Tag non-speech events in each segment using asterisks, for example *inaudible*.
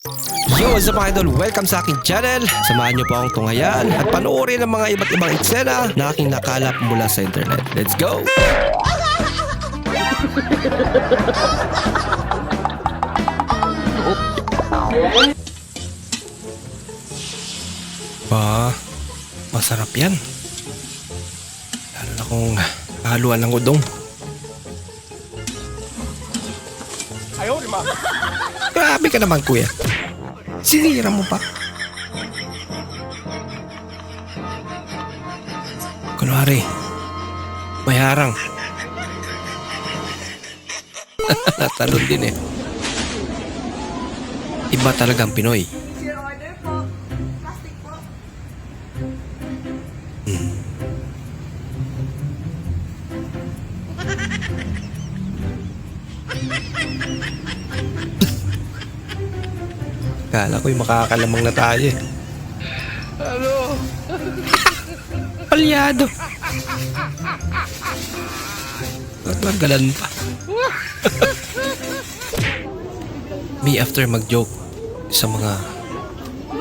Yo, what's up mga idol? Welcome sa aking channel. Samahan niyo po akong tunghayan at panoorin ang mga iba't ibang eksena na aking nakalap mula sa internet. Let's go! Ba, masarap yan. Lalo na kung haluan ng udong. Grabe ka naman, kuya. Sinira mo pa. Kunwari, may harang. *laughs* Natalon din eh. Iba talagang Pinoy. Kala ko'y makakalamang na tayo eh. Ano? Palyado. Nagagalan pa. Me after mag-joke sa mga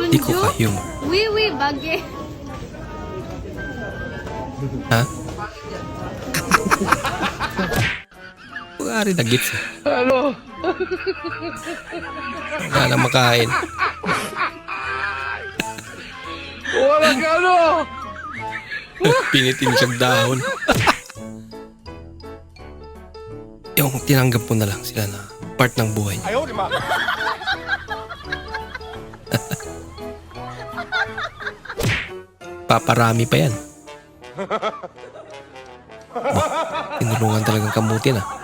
di ko ka-humor. Oui, oui, bagay. Ha? Pagkari na gits eh. Ano? Wala na makain. Wala ka ano! Pinitin siyang dahon. Yung tinanggap mo na lang sila na part ng buhay niya. Ayaw, di. Paparami pa yan. Bah, *laughs* tinulungan talagang kamuti na.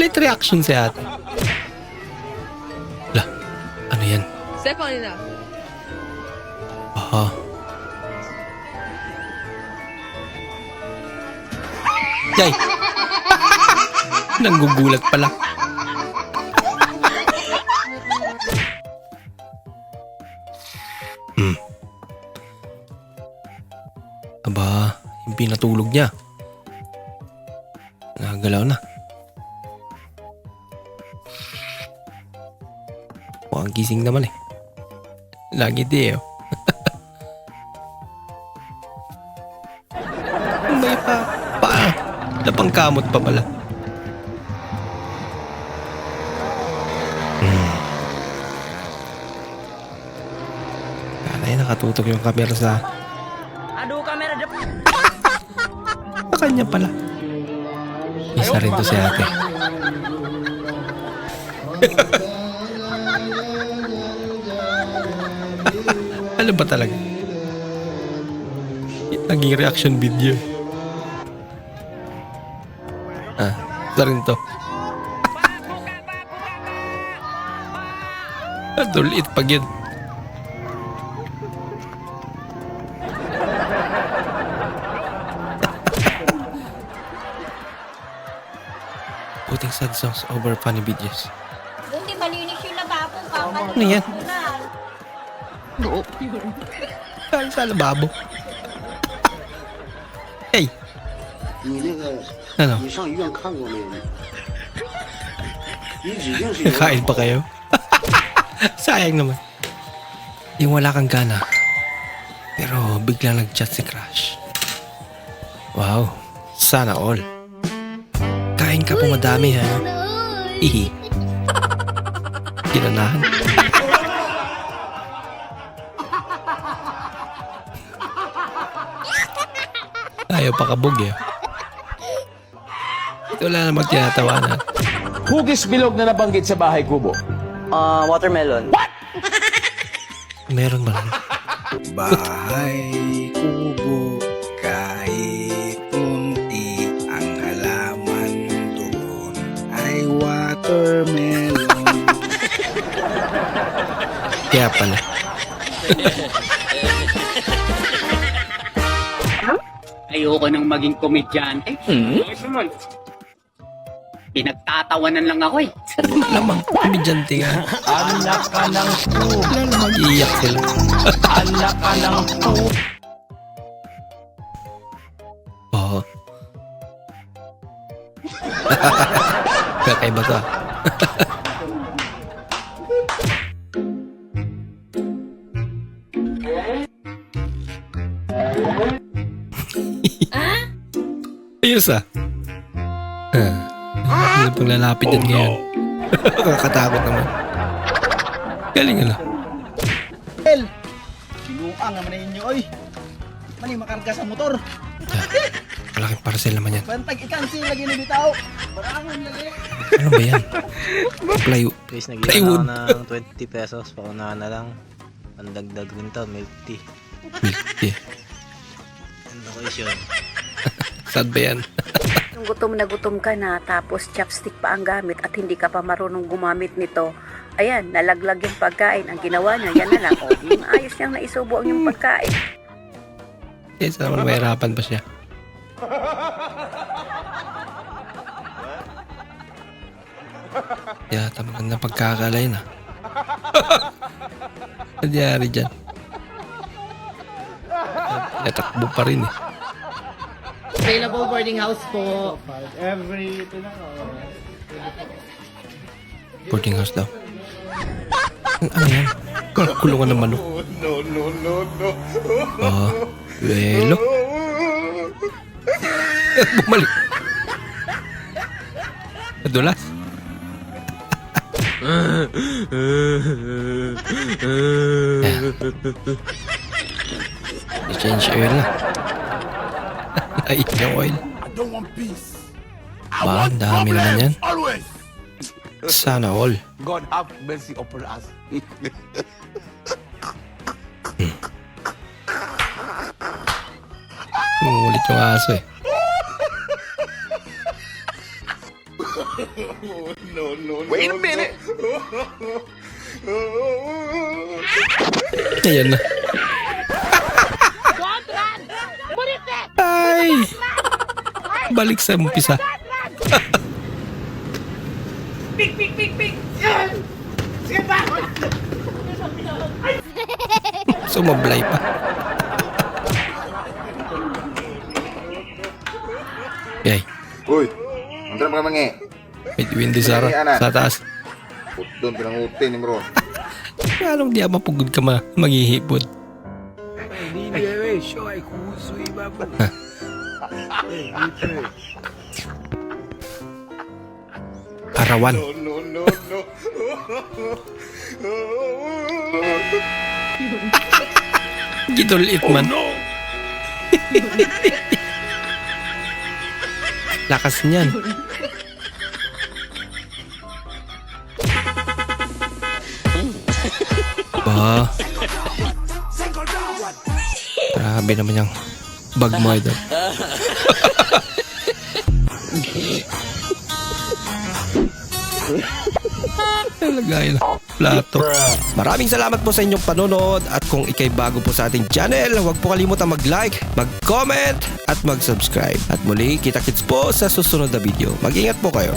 Late reaction si ate. Lah, ano yan? Second na. Aha. Yay! *laughs* Nanggugulat pala. *laughs* Hmm. Aba, yung pinatulog niya. Nagalaw na. Mukhang gising naman eh. Lagi di eh. oh. *laughs* May pa, pa, napangkamot pa pala. Hmm. Kanay nakatutok yung camera sa... Depan. *laughs* Sa kanya pala. Isa rin to si ate. *laughs* ano ba talaga? Naging reaction video. Ah, isa rin to. *laughs* Ang liit pag yun. *laughs* Putting sad songs over funny videos. Buti malinis yung lababo. Ano yan? Oo. Galing sa lababo. hey! Ano? Kakain pa kayo? *laughs* Sayang naman. Yung wala kang gana. Pero bigla nag-chat si Crash. Wow. Sana all. Kain ka po madami ha. Ihi. *laughs* Ginanahan. Ayaw pa kabog eh. Wala namang tinatawanan. Hugis bilog na nabanggit sa bahay kubo. Ah, watermelon. Meron ba lang? Bahay kubo kahit munti ang halaman doon ay watermelon. Kaya pala. *laughs* Ayoko nang maging komedyante. Hmm? Pinagtatawanan lang ako eh. Lamang, komedyante nga. Anak ka ng po. Namang iiyak sila. Anak ka ng po. Oo. *laughs* Kakaiba to *laughs* Basta. Ah. Ano pang lalapit yan ngayon? *laughs* Kakatakot naman. Galing ano. Sinuang naman na inyo, oy. Mali makarga sa motor. Malaking parcel naman yan. Bantag i-cancel lagi ni bitaw. Barangon lagi. Ano ba yan? Play, Please, nagyan ako ng 20 pesos. Paunahan na lang. Pandagdag rin to, milk tea. milk tea. Ano ko yun? Sad ba yan? *laughs* Kung gutom na gutom ka na tapos chopstick pa ang gamit at hindi ka pa marunong gumamit nito, ayan, nalaglag yung pagkain. Ang ginawa niya, yan na lang. O, yung ayos niyang naisubo ang yung pagkain. Yes, naman mahirapan pa siya. *laughs* Yata maganda pagkakalay na. *laughs* Nangyari dyan. Natakbo pa rin eh. Available boarding house po. Boarding house daw. Ano, yan? Kul- Kulungan ng manok. No, no, no, no. Ah, welo. *laughs* Bumalik. Nadulas. I-change oil na. Ay, yung oil. Ba, ang dami naman yan. Sana all. God have mercy upon us. Umulit yung aso eh. Wait a minute. Ayan na. Ay! Balik sa umpisa. Sumablay pa. Yay. Uy, mantra mga mange. May Windy Sara. Sa taas. Doon pinangutin ni bro. *laughs* Anong di mapugod ka ma maghihipod? Arawan. Gidol man. Lakas niyan. Ba. Grabe naman yung bag mo idol. Lagay na. Plato. Maraming salamat po sa inyong panonood at kung ikay bago po sa ating channel, huwag po kalimutan mag-like, mag-comment at mag-subscribe. At muli, kita-kits po sa susunod na video. Mag-ingat po kayo.